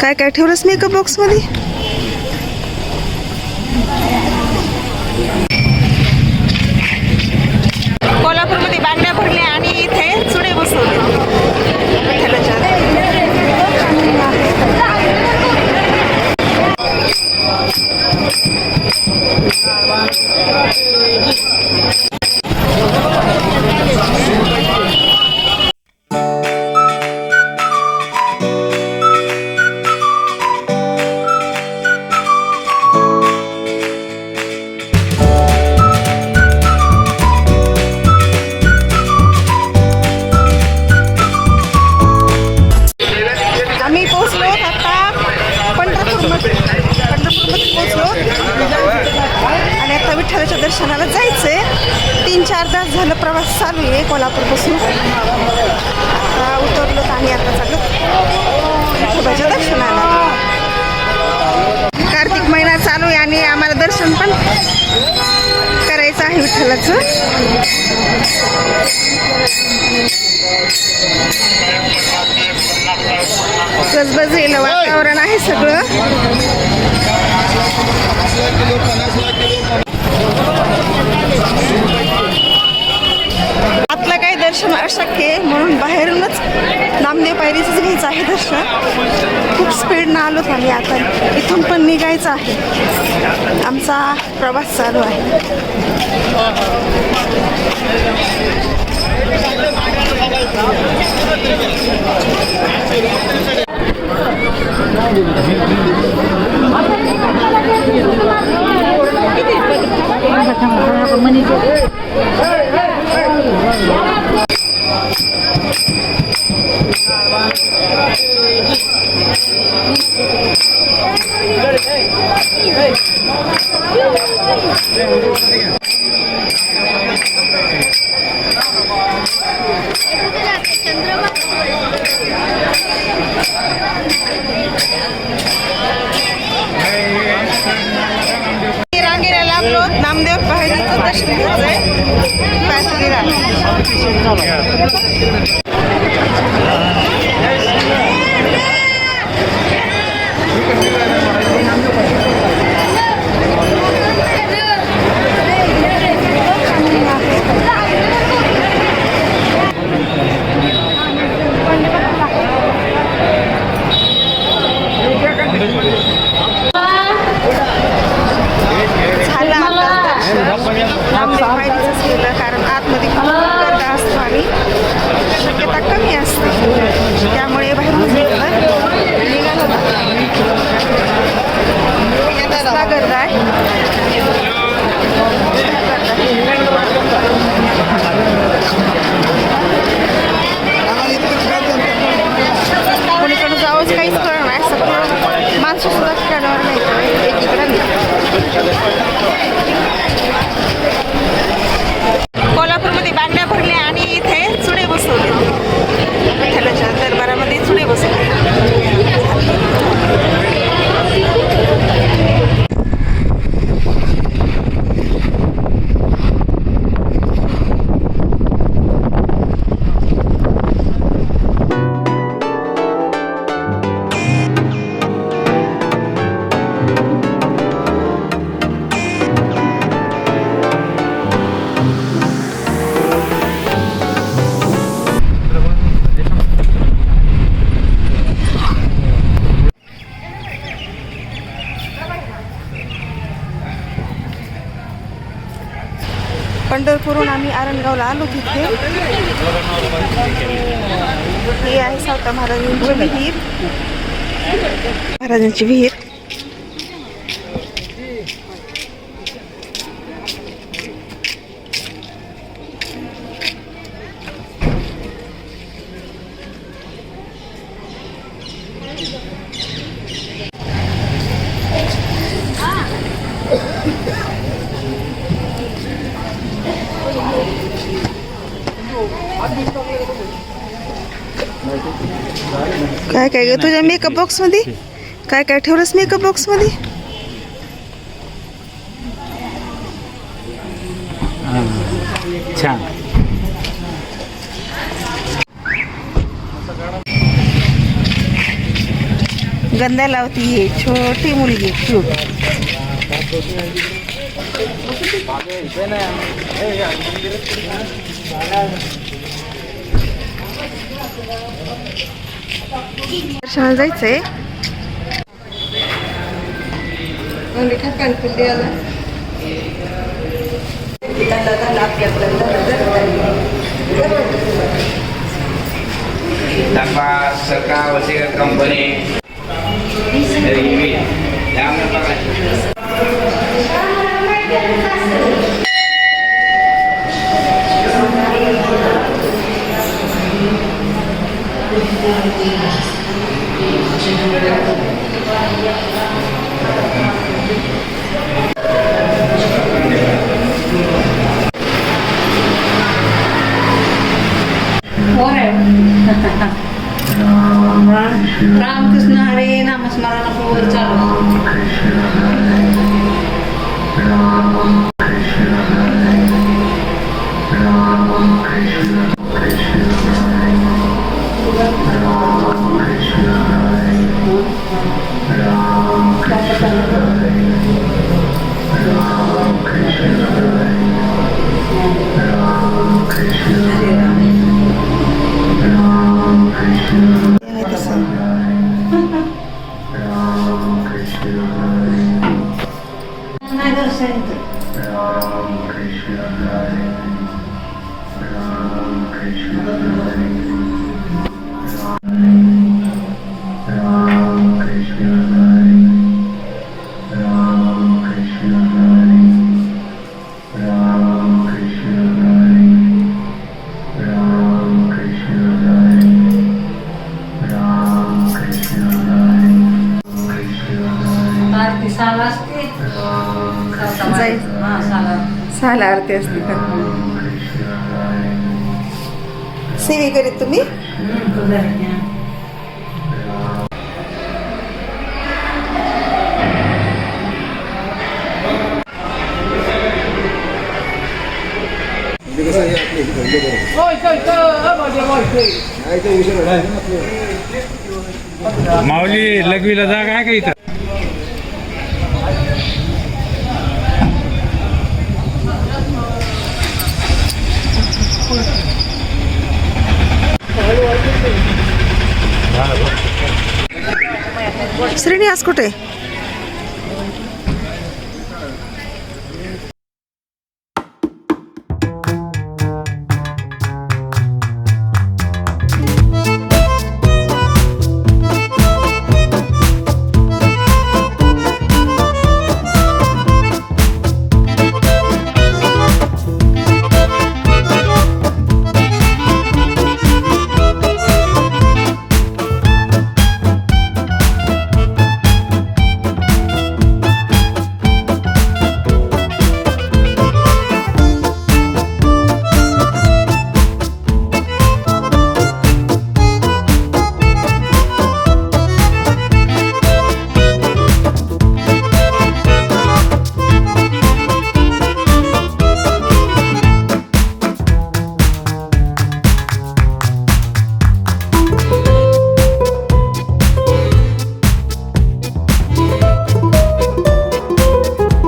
काय काय ठेवलंस मेकअप बॉक्समध्ये कोल्हापूरमध्ये बांगड्या भरल्या आणि इथे चुडे बसवले. दर्शनाला जायचं आहे तीन चार तास झालं प्रवास चालू आहे कोल्हापूरपासून. आता उतरलो आणि आता चालू. विठोबाच्या दर्शनाला. कार्तिक महिना चालू आहे आणि आम्हाला दर्शन पण करायचं आहे विठ्ठलाचं. दर्शन अशक्य आहे म्हणून बाहेरूनच नामदेव पायरीचंच घ्यायचं आहे दर्शन. खूप स्पीडनं आलोत आम्ही आता. इथून पण निघायचं आहे. आमचा प्रवास चालू आहे. ચંદ્રબાબુ झालं आता पायरीचंच केलं कारण आतमध्ये गर्दी असतो आणि शक्यता कमी असते. त्यामुळे बाहेरून निघालो आम्ही आरणगावला आलो तिथे. हे आहे सावता महाराजांची विहीर. महाराजांची विहीर. काय काय ग तुझ्या मेकअप बॉक्स मध्ये? काय काय ठेवलंस मेकअप बॉक्स मध्ये? छान. गंध्या लावती ही छोटी मुलगी क्यूट दर्शनाला जायचंय tanpa serta wasiat company dari Practice na rin na mas marunong ko sa आरती सहाला आरती असते का सेवे करीत तुम्ही. माऊली लघवीला जागा आहे का इथं श्रीनिवास कुठे?